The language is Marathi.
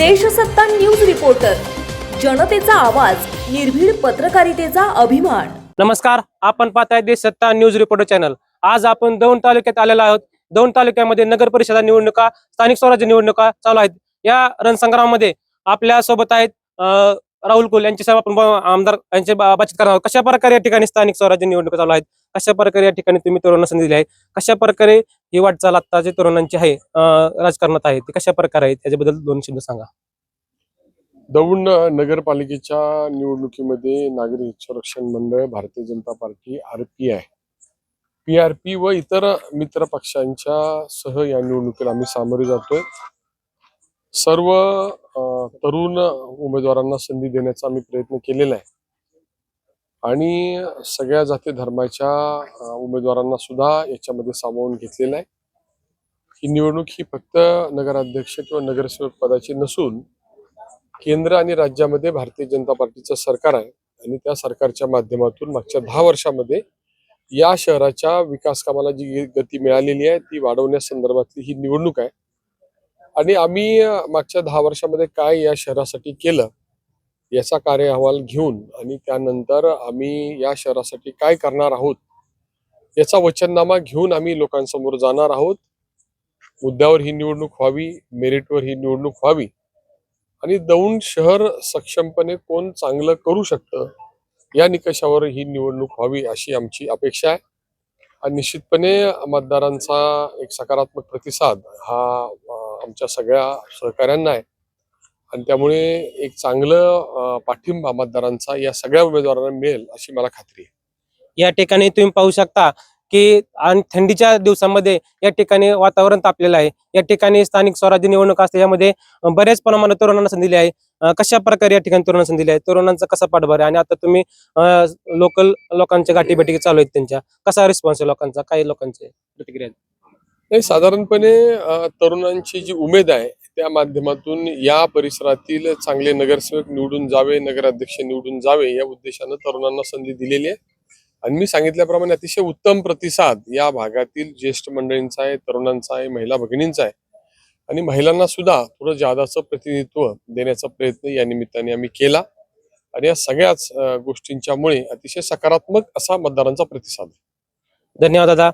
देशसत्ता न्यूज रिपोर्टर जनतेचा आवाज निर्भीड पत्रकारितेचा अभिमान. नमस्कार आपण पाहताय देश सत्ता न्यूज रिपोर्टर चॅनल. आज आपण दौंड तालुक्यात आलेलो आहोत. दौंड तालुक्यामध्ये नगर परिषदा निवडणुका स्थानिक स्वराज्य निवडणुका चालू आहेत. या रणसंग्रामामध्ये आपल्यासोबत आहेत राहुल कुल यांची आपण आमदार यांचे बातचीत करणार आहोत. कशा प्रकारे या ठिकाणी स्थानिक स्वराज्य निवडणुका चालू आहेत? कशा प्रकारे या ठिकाणी तुम्ही तरुणांना संधी दिली आहे? कशा प्रकारे ही वाटचाल आता जे तरुणांची आहे राजकारणात आहे ती कशा प्रकारे आहे त्याच्याबद्दल दोन शब्द सांगा. दौंड नगरपालिकेच्या निवडणुकीमध्ये नागरिक संरक्षण मंडळ Bharatiya Janata Party R P I. P R P व इतर मित्र पक्षांच्या सह या निवडणुकीला आम्ही सामोरे जातोय. सर्व तरुण उमेदवारांना संधी देण्याचा आम्ही प्रयत्न केलेला आहे. आणि सगळ्या जाती धर्माच्या उमेदवारांना सुद्धा याच्यामध्ये सामावून घेतलेलं आहे. ही निवडणूक ही फक्त नगराध्यक्ष किंवा नगरसेवक पदाची नसून केंद्र आणि राज्यामध्ये भारतीय जनता पार्टीचं सरकार आहे. आणि त्या सरकारच्या माध्यमातून मागच्या दहा वर्षामध्ये या शहराच्या विकास कामाला जी गती मिळालेली आहे ती वाढवण्यासंदर्भातली ही निवडणूक आहे. आणि आम्ही मागच्या दहा वर्षामध्ये काय या शहरासाठी केलं याचा कार्य अहवाल घेऊन आणि त्यानंतर आम्ही या शहरासाठी काय करणार आहोत याचा वचननामा घेऊन आम्ही लोकांसमोर जाणार आहोत. मुद्द्यावर ही निवडणूक व्हावी मेरिटवर ही निवडणूक व्हावी आणि दौंड शहर सक्षमपणे कोण चांगलं करू शकतं या निकषावर ही निवडणूक व्हावी अशी आमची अपेक्षा आहे. आणि निश्चितपणे मतदारांचा एक सकारात्मक प्रतिसाद हा आमच्या सगळ्या सहकाऱ्यांना आहे. आणि त्यामुळे एक चांगलं पाठिंबा मतदारांचा या सगळ्या उमेदवारांना मिळेल अशी मला खात्री आहे. या ठिकाणी तुम्ही पाहू शकता की आणि थंडीच्या दिवसामध्ये या ठिकाणी वातावरण तापलेलं आहे. या ठिकाणी स्थानिक स्वराज्य निवडणूक असते यामध्ये बऱ्याच प्रमाणात तरुणांना संधी दिली आहे. कशा प्रकारे या ठिकाणी तरुणांना संधी दिली आहे? तरुणांचा कसा पाठभार आहे? आणि आता तुम्ही लोकल लोकांच्या गाठीभेटी चालू आहेत त्यांच्या. कसा रिस्पॉन्स आहे लोकांचा? काही लोकांचे प्रतिक्रिया नाही साधारणपणे तरुणांची जी उमेद आहे त्या माध्यमातून या परिसरातील चांगले नगरसेवक निवडून जावे नगराध्यक्ष निवडून जावे या उद्देशानं तरुणांना संधी दिलेली आहे. आणि मी सांगितल्याप्रमाणे अतिशय उत्तम प्रतिसाद या भागातील ज्येष्ठ मंडळींचा आहे तरुणांचा आहे महिला भगिनींचा आहे. आणि महिलांना सुद्धा थोडं जादाचं प्रतिनिधित्व देण्याचा प्रयत्न या निमित्ताने आम्ही केला. आणि या सगळ्याच गोष्टींच्यामुळे अतिशय सकारात्मक असा मतदारांचा प्रतिसाद धन्यवाद दादा.